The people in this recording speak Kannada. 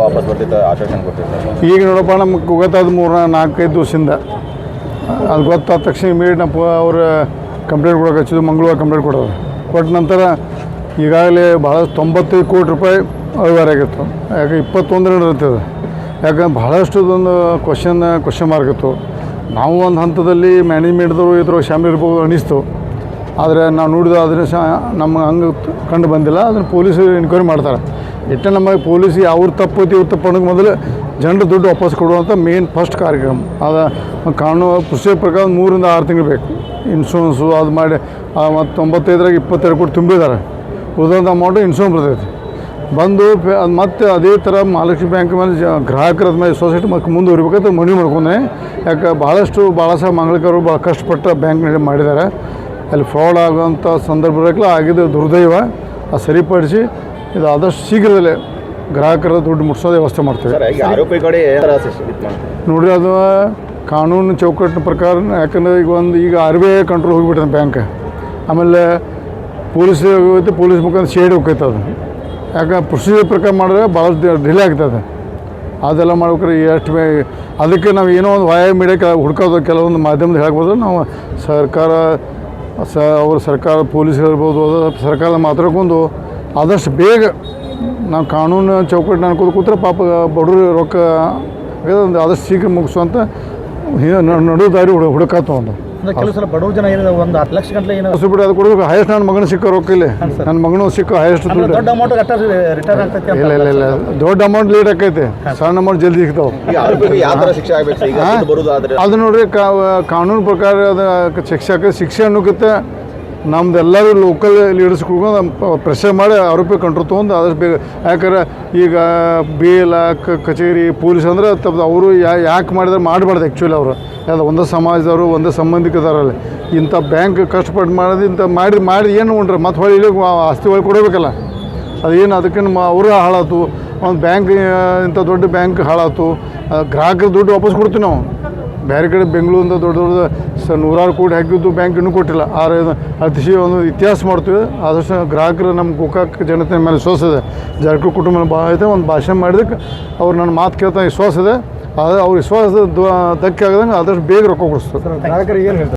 ವಾಪಸ್ ಬರ್ತಿತ್ತು ಆಶ್ವಾಸನೆ ಕೊಟ್ಟಿರ್ತಾರೆ ಈಗ ನೋಡಪ್ಪ ನಮ್ಗೆ ಗೊತ್ತಾದ ಮೂರು ನಾಲ್ಕೈದು ದಿವಸದಿಂದ. ಅದು ಗೊತ್ತಾದ ತಕ್ಷಣ ಇಮಿಡಿಯೇಟ್ ನಮ್ಮ ಅವ್ರ ಕಂಪ್ಲೇಂಟ್ ಕೊಡೋಕೆ ಹಚ್ಚಿದ್ದು ಮಂಗಳವಾರ ಕಂಪ್ಲೇಂಟ್ ಕೊಡೋದು ಕೊಟ್ಟ ನಂತರ ಈಗಾಗಲೇ ಭಾಳಷ್ಟು ತೊಂಬತ್ತೈದು ಕೋಟಿ ರೂಪಾಯಿ ಅವ್ಯವಹಾರ ಆಗಿತ್ತು. ಯಾಕೆ ಇಪ್ಪತ್ತೊಂದರಲ್ಲಿ ಇರ್ತದೆ ಯಾಕಂದ್ರೆ ಭಾಳಷ್ಟು ಒಂದು ಕ್ವಶನ್ ಕ್ವಶನ್ ಮಾರ್ಕ್ ಇತ್ತು. ನಾವು ಒಂದು ಹಂತದಲ್ಲಿ ಮ್ಯಾನೇಜ್ಮೆಂಟ್ದವರು ಇದ್ರ ಶಾಮಿಲ್ ಇರ್ಬೋದು ಅನಿಸ್ತು ಆದರೆ ನಾವು ನೋಡಿದ ಅದನ್ನು ಸಹ ನಮ್ಮ ಹಂಗೆ ಕಂಡು ಬಂದಿಲ್ಲ. ಅದನ್ನು ಪೊಲೀಸರು ಎನ್ಕ್ವೈರಿ ಮಾಡ್ತಾರೆ. ಇಟ್ಟ ನಮಗೆ ಪೊಲೀಸ್ ಅವ್ರ ತಪ್ಪು ಐತಿ, ಇವ್ರ ತಪ್ಪು ಮೊದಲು ಜನರು ದುಡ್ಡು ವಾಪಸ್ ಕೊಡುವಂಥ ಮೇನ್ ಫಸ್ಟ್ ಕಾರ್ಯಕ್ರಮ. ಅದು ಕಾನೂನು ಪ್ರೊಸೀಜರ್ ಪ್ರಕಾರ ಮೂರಿಂದ ಆರು ತಿಂಗಳು ಬೇಕು. ಇನ್ಶೂರೆನ್ಸು ಅದು ಮಾಡಿ ಮತ್ತು ತೊಂಬತ್ತೈದರಾಗ ಇಪ್ಪತ್ತೆರಡು ಕೋಟಿ ತುಂಬಿದ್ದಾರೆ. ಉಳಿದಂಥ ಅಮೌಂಟು ಇನ್ಶೂರೆನ್ಸ್ ಬರ್ತೈತಿ. ಬಂದು ಅದು ಮತ್ತೆ ಅದೇ ಥರ ಮಹಾಲಕ್ಷ್ಮಿ ಬ್ಯಾಂಕ್ ಮೇಲೆ ಜ, ಗ್ರಾಹಕರ ಮೇಲೆ ಸೊಸೈಟಿ ಮತ್ತೆ ಮುಂದುವರಿಬೇಕಂತ ಮನವಿ ಮಾಡ್ಕೊಂಡೆ. ಯಾಕೆ ಭಾಳಷ್ಟು ಭಾಳ ಸಹ ಮಂಗಳಕರು ಭಾಳ ಕಷ್ಟಪಟ್ಟು ಬ್ಯಾಂಕ್ ಮಾಡಿದ್ದಾರೆ. ಅಲ್ಲಿ ಫ್ರಾಡ್ ಆಗುವಂಥ ಸಂದರ್ಭದಲ್ಲಿ ಆಗಿದ್ದು ದುರ್ದೈವ. ಅದು ಸರಿಪಡಿಸಿ ಇದು ಆದಷ್ಟು ಶೀಘ್ರದಲ್ಲೇ ಗ್ರಾಹಕರ ದುಡ್ಡು ಮುಟ್ಸೋದು ವ್ಯವಸ್ಥೆ ಮಾಡ್ತೇವೆ. ನೋಡಿರಿ ಅದು ಕಾನೂನು ಚೌಕಟ್ಟಿನ ಪ್ರಕಾರ ಯಾಕಂದರೆ ಈಗ ಒಂದು ಈಗ ಆರ್ ಬಿ ಐ ಕಂಟ್ರೋಲ್ ಹೋಗಿಬಿಟ್ಟಿದೆ ಬ್ಯಾಂಕ್ ಆಮೇಲೆ ಪೊಲೀಸ್ ಹೋಗುತ್ತೆ ಪೊಲೀಸ್ ಮುಖಾಂತರ ಶೇಡ್ ಹೋಗ್ತೈತೆ ಅದು. ಯಾಕೆ ಪ್ರೊಸೀಜರ್ ಪ್ರಕಾರ ಮಾಡಿದ್ರೆ ಭಾಳ ಡಿಲೇ ಆಗ್ತದೆ. ಅದೆಲ್ಲ ಮಾಡ್ಬೇಕಾರೆ ಎಷ್ಟು ಬೇ ಅದಕ್ಕೆ ನಾವು ಏನೋ ಒಂದು ವಾಯ ಮೀಡಿಯಾ ಹುಡ್ಕೋದು ಕೆಲವೊಂದು ಮಾಧ್ಯಮದ ಹೇಳ್ಬೋದು ನಾವು ಸರ್ಕಾರ ಸ ಅವರು ಸರ್ಕಾರ, ಪೊಲೀಸ್ ಇರ್ಬೋದು ಅದು ಸರ್ಕಾರ ಮಾತಾಡ್ಕೊಂಡು ಆದಷ್ಟು ಬೇಗ ನಾವು ಕಾನೂನು ಚೌಕಟ್ಟು ಅನ್ಕೋದು ಕೂತ್ರೆ ಪಾಪ ಬಡವರು ರೊಕ್ಕ ಆದಷ್ಟು ಶೀಘ್ರ ಅಂತ ನಡು ದಾರಿ ಹುಡು ಅಂದ್ರೆ ಕೆಲವು ಸಲ ಬಡವ ಜನ ಏನಿದೆ ಒಂದು ಹತ್ತು ಲಕ್ಷ ಗಂಟಲೆ ಏನೋ ಬಿಡಿ ಅದು ಕೊಡಬೇಕು ಹೈಯೆಸ್ಟ್ ನನ್ನ ಮಗನ ಸಿಕ್ಕ ರೊಕ್ಕ ಇಲ್ಲಿ. ನನ್ನ ಮಗನು ಸಿಕ್ಕ ಹೈಯೆಸ್ಟ್ ದುಡ್ಡು. ದೊಡ್ಡ ಅಮೌಂಟ್ ರಿಟರ್ನ್ ಆಗ್ತೈತೆ ಅಂತ ಇಲ್ಲ ಇಲ್ಲ ಇಲ್ಲ. ದೊಡ್ಡ ಅಮೌಂಟ್ ಲೇಟ್ ಆಕೈತೆ ಸಣ್ಣ ಅಮೌಂಟ್ ಜಲ್ದಿ ಸಿಗ್ತಾವೆ. ಅದು ನೋಡ್ರಿ ಕಾ- ಕಾನೂನು ಪ್ರಕಾರ ಅದು ಶಿಕ್ಷೆ ಆಕೈತೆ ಶಿಕ್ಷೆ ಅನ್ನೋಕ್ಕಿಂತ ನಮ್ದು ಎಲ್ಲರೂ ಲೋಕಲ್ ಲೀಡರ್ಸ್ ಕುಡ್ಕೊಂಡು ಪ್ರೆಷರ್ ಮಾಡಿ ಆರೋಪಿ ಕಂಟ್ರೋಲ್ ತೊಗೊಂಡು ಆದಷ್ಟು ಬೇಗ. ಯಾಕಂದ್ರೆ ಈಗ ಬಿ ಕ- ಕಚೇರಿ, ಪೊಲೀಸ್ ಅಂದ್ರೆ ಅವರು ಯಾಕೆ ಮಾಡಿದ್ರೆ ಮಾಡಬಾರ್ದು ಆ್ಯಕ್ಚುಲಿ ಅವರು. ಯಾವ್ದು ಒಂದೇ ಸಮಾಜದವರು, ಒಂದೇ ಸಂಬಂಧಿಕದಾರಲ್ಲಿ ಇಂಥ ಬ್ಯಾಂಕ್ ಕಷ್ಟಪಟ್ಟು ಮಾಡೋದು, ಇಂಥ ಮಾಡಿ ಮಾಡಿ ಏನು ಉಂಡ್ರೆ? ಮತ್ತೆ ಹೊಳಿ ಇಳಿ ಆಸ್ತಿ ಒಳಗೆ ಕೊಡಬೇಕಲ್ಲ. ಅದೇನು ಅದಕ್ಕೆ ನಮ್ಮ ಅವರು ಹಾಳಾತು. ಒಂದು ಬ್ಯಾಂಕ್ ಇಂಥ ದೊಡ್ಡ ಬ್ಯಾಂಕ್ ಹಾಳಾತು. ಗ್ರಾಹಕರು ಗ್ರಾಹಕರ ದುಡ್ಡು ವಾಪಸ್ ಕೊಡ್ತೀವಿ ನಾವು. ಬೇರೆ ಕಡೆ ಬೆಂಗಳೂರಿಂದ ದೊಡ್ಡ ದೊಡ್ಡ ಸ ನೂರಾರು ಕೋಟಿ ಹಾಕಿದ್ದು ಬ್ಯಾಂಕ್ ಇನ್ನೂ ಕೊಟ್ಟಿಲ್ಲ. ಆದರೆ ಅತಿಶಯ ಒಂದು ಇತಿಹಾಸ ಮಾಡ್ತೀವಿ. ಆದಷ್ಟು ಗ್ರಾಹಕರು ನಮ್ಮ ಗೋಕಾಕ್ ಜನತೆ ಮೇಲೆ ಇದೆ. ಜಾರಕಿಹೊಳಿ ಕುಟುಂಬ ಭಾಳ ಐತೆ ಒಂದು ಭಾಷಣ ಮಾಡಿದಕ್ಕೆ ಅವ್ರು ನನ್ನ ಮಾತು ಕೇಳ್ತಾ ವಿಶ್ವಾಸ ಇದೆ. ಆದರೆ ಅವ್ರ ವಿಶ್ವಾಸದ ಧಕ್ಕೆ ಆಗದಂಗೆ ಆದಷ್ಟು ಬೇಗ ರೊಕ್ಕ ಕೊಡಿಸ್ತಾರೆ. ಗ್ರಾಹಕರಿಗೆ ಏನು ಹೇಳ್ತಾರೆ?